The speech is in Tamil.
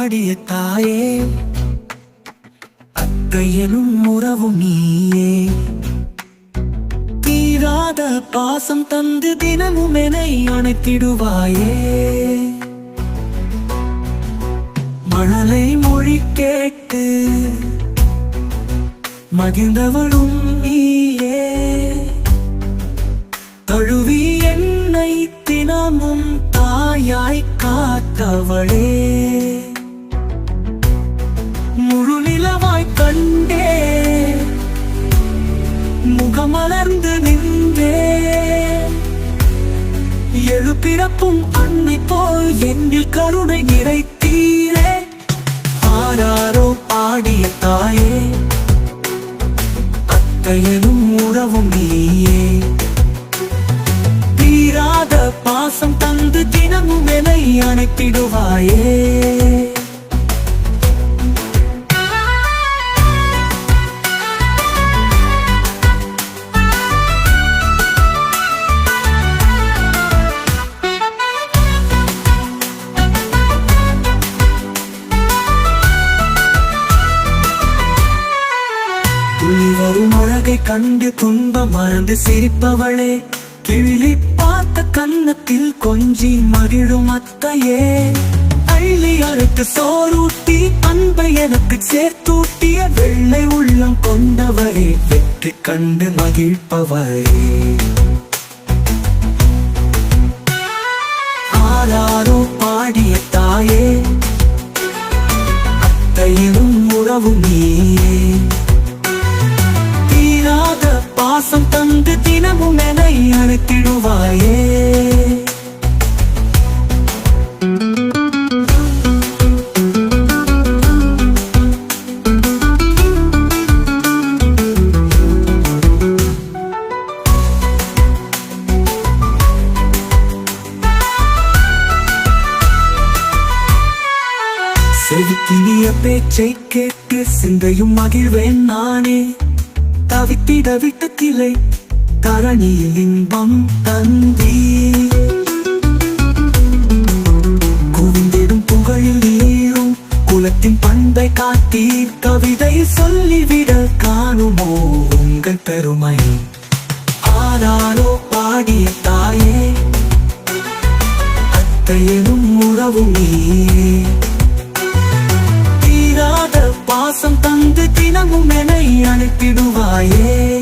பாடிய தாயே அத்தையனும் உறவு நீயே. தீராத பாசம் தந்து தினமும் என அணைத்திடுவாயே. மணலை மொழி கேட்டு மகிழ்ந்தவளும் நீயே. தழுவி என்னை தினமும் தாயாய் காத்தவளே. மலர்ந்து நின்றே. எழு பிறப்பும் அன்னை போல் என்னில் கருணை நிறைத்தீரே. ஆராரோ பாடிய தாயே அத்தையனும் உறவும் நீயே. தீராத பாசம் தந்து தினமும் என அணைத்திடுவாயே. அழகை கண்டு துன்பம் மறந்து சிரிப்பவளே. கிழி பார்த்த கன்னத்தில் கொஞ்சி மகிழும் அத்தையே. அள்ளி அறுத்து சோரூட்டி அன்பை எனக்கு சேர்த்தூட்டிய வெள்ளை உள்ளம் கொண்டவரே. வெற்றி கண்டு மகிழ்ப்பவரே ஆராரோ பாடிய தாயே. அத்தையனும் உறவும் நீயே. செவிக்கினிய பேச்சை கேட்டு சிந்தையும் மகிழ்வேன் நானே. தவித்திட விட்ட கிளை தரணியில் இன்பம் தந்தி. குவிந்திடும் புகழில் நீரும் குலத்தின் பண்பை காத்தீர் கவிதை சொல்லிவிட காணுமோ உங்கள் பெருமை? ஆராரோ பாடிய தாயே அத்தையனும் உறவும் நீயே. பாசம் தந்து தினமும் என்னை அனுப்பிடுவாயே.